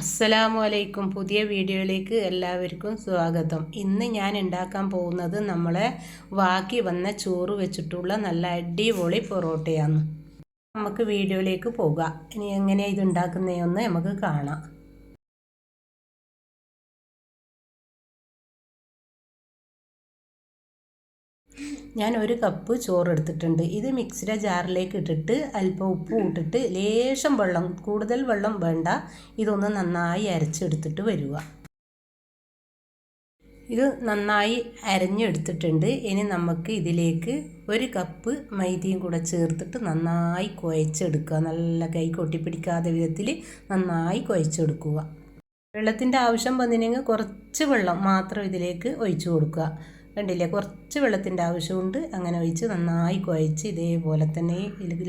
അസ്സലാമു അലൈക്കും പുതിയ വീഡിയോയിലേക്ക് എല്ലാവർക്കും സ്വാഗതം. ഇന്ന് ഞാൻ ഉണ്ടാക്കാൻ പോകുന്നത് നമ്മളെ വാക്കി വന്ന ചോറ് വെച്ചിട്ടുള്ള നല്ല അടിപൊളി പൊറോട്ടയാണ്. നമുക്ക് വീഡിയോയിലേക്ക് പോകാം. ഇനി എങ്ങനെയാണ് ഇത് ഉണ്ടാക്കുന്നതെന്ന് നമുക്ക് കാണാം. ഞാൻ ഒരു കപ്പ് ചോറ് എടുത്തിട്ടുണ്ട്. ഇത് മിക്സിയുടെ ജാറിലേക്ക് ഇട്ടിട്ട് അല്പം ഉപ്പ് ഇട്ടിട്ട് ലേശം വെള്ളം കൂടുതൽ വെള്ളം വേണ്ട. ഇതൊന്ന് നന്നായി അരച്ചെടുത്തിട്ട് വരിക. ഇത് നന്നായി അരഞ്ഞെടുത്തിട്ടുണ്ട്. ഇനി നമുക്ക് ഇതിലേക്ക് ഒരു കപ്പ് മൈദയും കൂടെ ചേർത്തിട്ട് നന്നായി കുഴച്ചെടുക്കുക. നല്ല കൈ കൊട്ടിപ്പിടിക്കാത്ത വിധത്തിൽ നന്നായി കുഴച്ചെടുക്കുക. വെള്ളത്തിന്റെ ആവശ്യം വന്നില്ലെങ്കിൽ കുറച്ച് വെള്ളം മാത്രം ഇതിലേക്ക് ഒഴിച്ചു കൊടുക്കുക. കണ്ടില്ലേ കുറച്ച് വെള്ളത്തിന്റെ ആവശ്യമുണ്ട്. അങ്ങനെ ഒഴിച്ച് നന്നായി കുഴച്ച് ഇതേപോലെ തന്നെ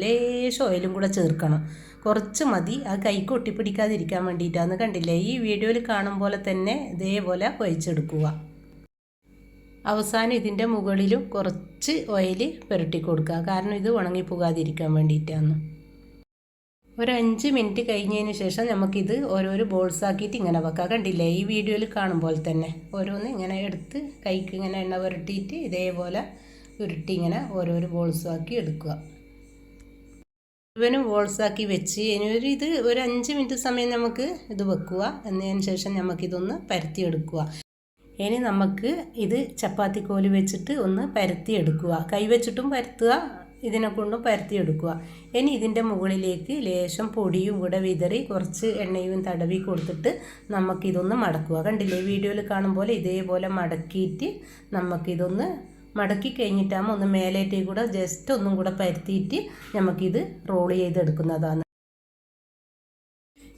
ലേശം ഓയിലും കൂടെ ചേർക്കണം. കുറച്ച് മതി. ആ കൈക്ക് ഒട്ടിപ്പിടിക്കാതിരിക്കാൻ വേണ്ടിയിട്ടാണ് കണ്ടില്ലേ? ഈ വീഡിയോയിൽ കാണും പോലെ തന്നെ ഇതേപോലെ കുഴച്ചെടുക്കുക. അവസാനം ഇതിന്റെ മുകളിലും കുറച്ച് ഓയിൽ പുരട്ടി കൊടുക്കുക. കാരണം ഇത് ഉണങ്ങിപ്പോകാതിരിക്കാൻ വേണ്ടിയിട്ടാണ്. ഒരു അഞ്ച് മിനിറ്റ് കഴിഞ്ഞതിന് ശേഷം നമുക്കിത് ഓരോരോ ബോൾസ് ആക്കിയിട്ട് ഇങ്ങനെ വെക്കാം. കണ്ടില്ലേ? ഈ വീഡിയോയിൽ കാണുമ്പോൾ തന്നെ. ഓരോന്ന് ഇങ്ങനെ എടുത്ത് കൈക്ക് ഇങ്ങനെ എണ്ണ പുരട്ടിയിട്ട് ഇതേപോലെ ഉരുട്ടി ഇങ്ങനെ ഓരോരോ ബോൾസും ആക്കി എടുക്കുക. മുഴുവനും ബോൾസാക്കി വെച്ച് ഇനി ഇത് ഒരു അഞ്ച് മിനിറ്റ് സമയം നമുക്ക് ഇത് വെക്കുക. എന്നതിന് ശേഷം നമുക്കിതൊന്ന് പരത്തി എടുക്കുക ഇനി നമുക്ക് ഇത് ചപ്പാത്തി കോൽ വെച്ചിട്ട് ഒന്ന് പരത്തി എടുക്കുക കൈ വെച്ചിട്ടും പരത്തുക. ഇതിനെ കൊണ്ടും പരത്തിയെടുക്കുക. ഇനി ഇതിന്റെ മുകളിലേക്ക് ലേശം പൊടിയും കൂടെ വിതറി കുറച്ച് എണ്ണയും തടവി കൊടുത്തിട്ട് നമുക്കിതൊന്ന് മടക്കുക. കണ്ടില്ലേ? വീഡിയോയിൽ കാണുമ്പോൾ ഇതേപോലെ മടക്കിയിട്ട് നമുക്കിതൊന്ന് മടക്കി കഴിഞ്ഞിട്ടാകുമ്പോൾ ഒന്ന് മേലേറ്റേ കൂടെ ജസ്റ്റ് ഒന്നും കൂടെ പരത്തിയിട്ട് നമുക്കിത് റോൾ ചെയ്തെടുക്കുന്നതാണ്.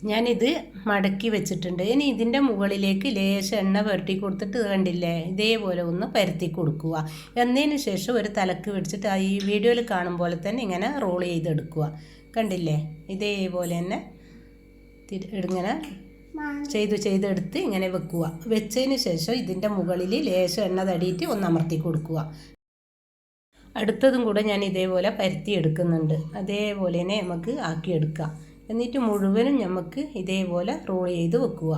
ഞാനിത് മടക്കി വെച്ചിട്ടുണ്ട്. ഇനി ഇതിന്റെ മുകളിലേക്ക് ലേശം എണ്ണ പുരട്ടി കൊടുത്തിട്ട് കണ്ടില്ലേ? ഇതേപോലെ ഒന്ന് പരത്തി കൊടുക്കുക. എന്നതിന് ശേഷം ഒരു തലക്ക് വെച്ചിട്ട് ഈ വീഡിയോയിൽ കാണും പോലെ തന്നെ ഇങ്ങനെ റോൾ ചെയ്തെടുക്കുക. കണ്ടില്ലേ? ഇതേപോലെ തന്നെ ഇങ്ങനെ ചെയ്തു ചെയ്തെടുത്ത് ഇങ്ങനെ വെക്കുക. വെച്ചതിന് ശേഷം ഇതിന്റെ മുകളിൽ ലേശം എണ്ണ തടിയിട്ട് ഒന്ന് അമർത്തി കൊടുക്കുക. അടുത്തതും കൂടെ ഞാൻ ഇതേപോലെ പരത്തി എടുക്കുന്നുണ്ട്. അതേപോലെ തന്നെ നമുക്ക് ആക്കിയെടുക്കാം എന്നിട്ട് മുഴുവനും നമുക്ക് ഇതേപോലെ റോൾ ചെയ്ത് വെക്കുക.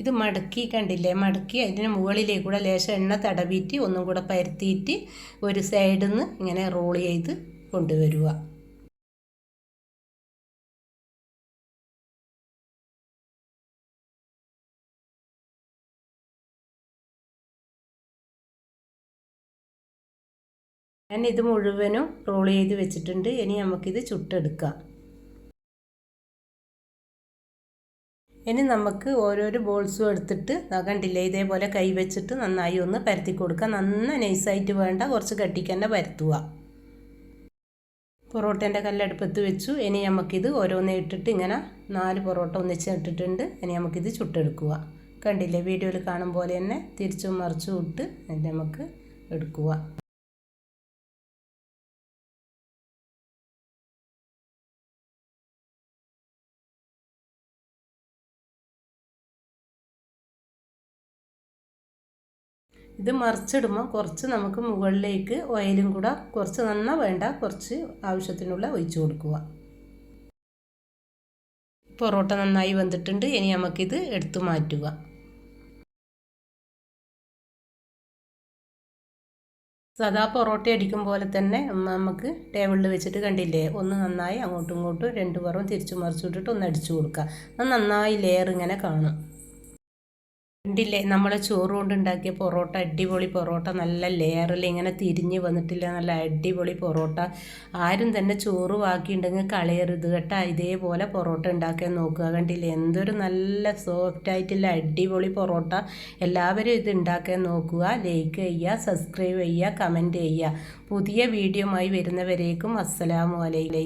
ഇത് മടക്കി കണ്ടില്ലേ? മടക്കി അതിന് മുകളിലേക്കൂടെ ലേശം എണ്ണ തടവിയിട്ട് ഒന്നും കൂടെ പരത്തിയിട്ട് ഒരു സൈഡിൽ നിന്ന് ഇങ്ങനെ റോൾ ചെയ്ത് കൊണ്ടുവരിക. ഞാൻ ഇത് മുഴുവനും റോൾ ചെയ്ത് വെച്ചിട്ടുണ്ട്. ഇനി നമുക്കിത് ചുട്ടെടുക്കാം. ഇനി നമുക്ക് ഓരോരോ ബോൾസും എടുത്തിട്ട് കണ്ടില്ലേ ഇതേപോലെ കൈ വെച്ചിട്ട് നന്നായി ഒന്ന് പരത്തി കൊടുക്കുക നന്ന നൈസായിട്ട് വേണ്ട കുറച്ച് കട്ടിക്കന്നെ പരത്തുക. പൊറോട്ടേന്റെ കല്ലടുപ്പത്ത് വെച്ചു. ഇനി നമുക്കിത് ഓരോന്ന് ഇട്ടിട്ട് ഇങ്ങനെ നാല് പൊറോട്ട ഒന്നിച്ച് ഇട്ടിട്ടുണ്ട്. ഇനി നമുക്കിത് ചുട്ടെടുക്കുക. കണ്ടില്ലേ വീഡിയോയിൽ കാണും പോലെ തന്നെ തിരിച്ചും മറിച്ചും ഇട്ട് നമുക്ക് എടുക്കുക. ഇത് മറിച്ചിടുമ്പോൾ കുറച്ച് നമുക്ക് മുകളിലേക്ക് ഓയിലും കൂടെ കുറച്ച് നന്ന വേണ്ട കുറച്ച് ആവശ്യത്തിനുള്ള ഒഴിച്ചു കൊടുക്കുക. പൊറോട്ട നന്നായി വന്നിട്ടുണ്ട്. ഇനി നമുക്കിത് എടുത്തു മാറ്റുക. സദാ പൊറോട്ട അടിക്കും പോലെ തന്നെ നമുക്ക് ടേബിളിൽ വെച്ചിട്ട് കണ്ടില്ലേ? ഒന്ന് നന്നായി അങ്ങോട്ടും ഇങ്ങോട്ടും രണ്ട് പുറവും തിരിച്ചു മറിച്ചു വിട്ടിട്ട് ഒന്ന് അടിച്ചു കൊടുക്കുക. അത് നന്നായി ലെയർ ഇങ്ങനെ കാണും. കണ്ടില്ലേ? നമ്മൾ ചോറ് കൊണ്ട് ഉണ്ടാക്കിയ പൊറോട്ട അടിപൊളി പൊറോട്ട നല്ല ലെയറിൽ ഇങ്ങനെ തിരിഞ്ഞ് വന്നിട്ടില്ല. നല്ല അടിപൊളി പൊറോട്ട. ആരും തന്നെ ചോറ് ബാക്കിയുണ്ടെങ്കിൽ കളയരുത് കേട്ടോ. ഇതേപോലെ പൊറോട്ട ഉണ്ടാക്കാൻ നോക്കുക. കണ്ടില്ലേ? എന്തൊരു നല്ല സോഫ്റ്റ് ആയിട്ടുള്ള അടിപൊളി പൊറോട്ട. എല്ലാവരും ഇത് ഉണ്ടാക്കാൻ നോക്കുക. ലൈക്ക് ചെയ്യുക സബ്സ്ക്രൈബ് ചെയ്യുക കമന്റ് ചെയ്യുക. പുതിയ വീഡിയോ വരുന്നവരേക്കും അസ്സലാമു അലൈക്കും.